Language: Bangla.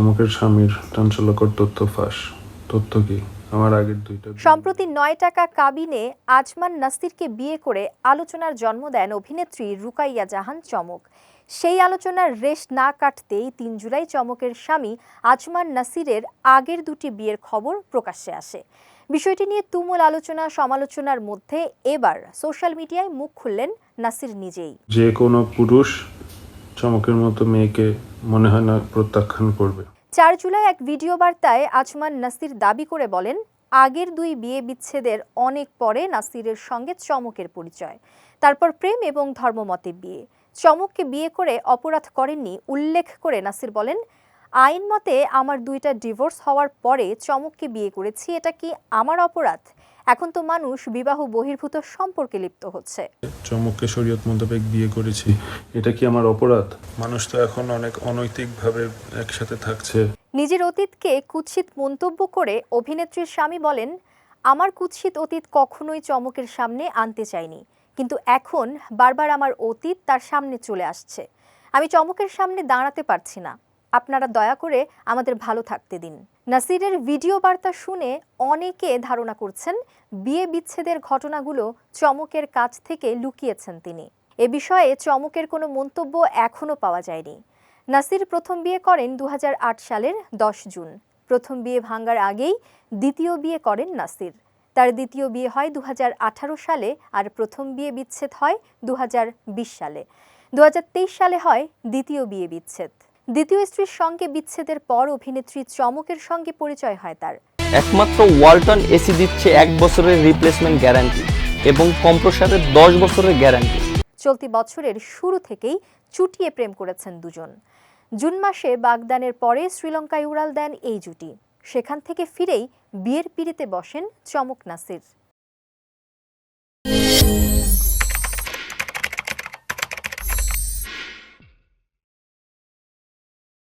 চমকের স্বামীর চাঞ্চল্যকর তথ্য ফাঁস। তথ্য কি? আমার আগের দুইটা সম্প্রতি নয় টাকা কাবিনে আজমান নাসিরকে বিয়ে করে আলোচনার জন্ম দেন অভিনেত্রী রুকাইয়া জাহান চমক। সেই আলোচনার রেশ না কাটতেই তিন জুলাই চমকের স্বামী আজমান নাসিরের আগের দুটি বিয়ের খবর প্রকাশ্যে আসে। বিষয়টি নিয়ে তুমুল আলোচনা সমালোচনার মধ্যে এবার সোশ্যাল মিডিয়ায় মুখ খুললেন নাসির নিজেই। যে কোনো পুরুষ চমকের মতো মেয়েকে মনে হয় না প্রত্যাখ্যান করবে। চার জুলাই এক ভিডিও বার্তায় আজমান নাসির দাবি করে বলেন, আগের দুই বিয়ে বিচ্ছেদের অনেক পরে নাসিরের সঙ্গে চমকের পরিচয়। তারপর প্রেম এবং ধর্মমতে বিয়ে। চমককে বিয়ে করে অপরাধ করেননি, উল্লেখ করে নাসির বলেন আইন মতে আমার দুইটা ডিভোর্স হওয়ার পরে চমককে বিয়ে করেছি, এটা কি আমার অপরাধ? এখন তো মানুষ বিবাহ বহির্ভূত সম্পর্কে লিপ্ত হচ্ছে। চমককে শরীয়ত মোতাবেক বিয়ে করেছি। এটা কি আমার অপরাধ? মানুষ তো এখন অনেক অনৈতিকভাবে একসাথে থাকছে। নিজের অতীতকে কুৎসিত মন্তব্য করে অভিনেত্রীর স্বামী বলেন আমার কুৎসিত অতীত কখনোই চমকের সামনে আনতে চাইনি। কিন্তু এখন বারবার আমার অতীত তার সামনে চলে আসছে। আমি চমকের সামনে দাঁড়াতে পারছি না। আপনারা দয়া করে আমাদের ভালো থাকতে দিন। নাসিরের ভিডিও বার্তা শুনে অনেকে ধারণা করছেন, বিয়ে বিচ্ছেদের ঘটনাগুলো চমকের কাছ থেকে লুকিয়েছেন তিনি। এ বিষয়ে চমকের কোনো মন্তব্য এখনও পাওয়া যায়নি। নাসির প্রথম বিয়ে করেন দু হাজার আট সালের দশ জুন। প্রথম বিয়ে ভাঙার আগেই দ্বিতীয় বিয়ে করেন নাসির। তার দ্বিতীয় বিয়ে হয় দু হাজার আঠারো সালে আর প্রথম বিয়ে বিচ্ছেদ হয় দু হাজার বিশ সালে। দু হাজার তেইশ সালে হয় দ্বিতীয় বিয়ে বিচ্ছেদ। দ্বিতীয় স্ত্রীর সঙ্গে বিচ্ছেদের পর অভিনেত্রী চমকের সঙ্গে পরিচয় হয় তার। একমাত্র ওয়ালটন এসি দিচ্ছে এক বছরের রিপ্লেসমেন্ট গ্যারান্টি এবং কম্প্রসারের দশ বছরের গ্যারান্টি চলতি বছরের শুরু থেকেই চুটিয়ে প্রেম করেছেন দুজন। জুন মাসে বাগদানের পরে শ্রীলঙ্কায় উড়াল দেন এই জুটি। সেখান থেকে ফিরেই বিয়ের পিড়িতে বসেন চমক নাসির।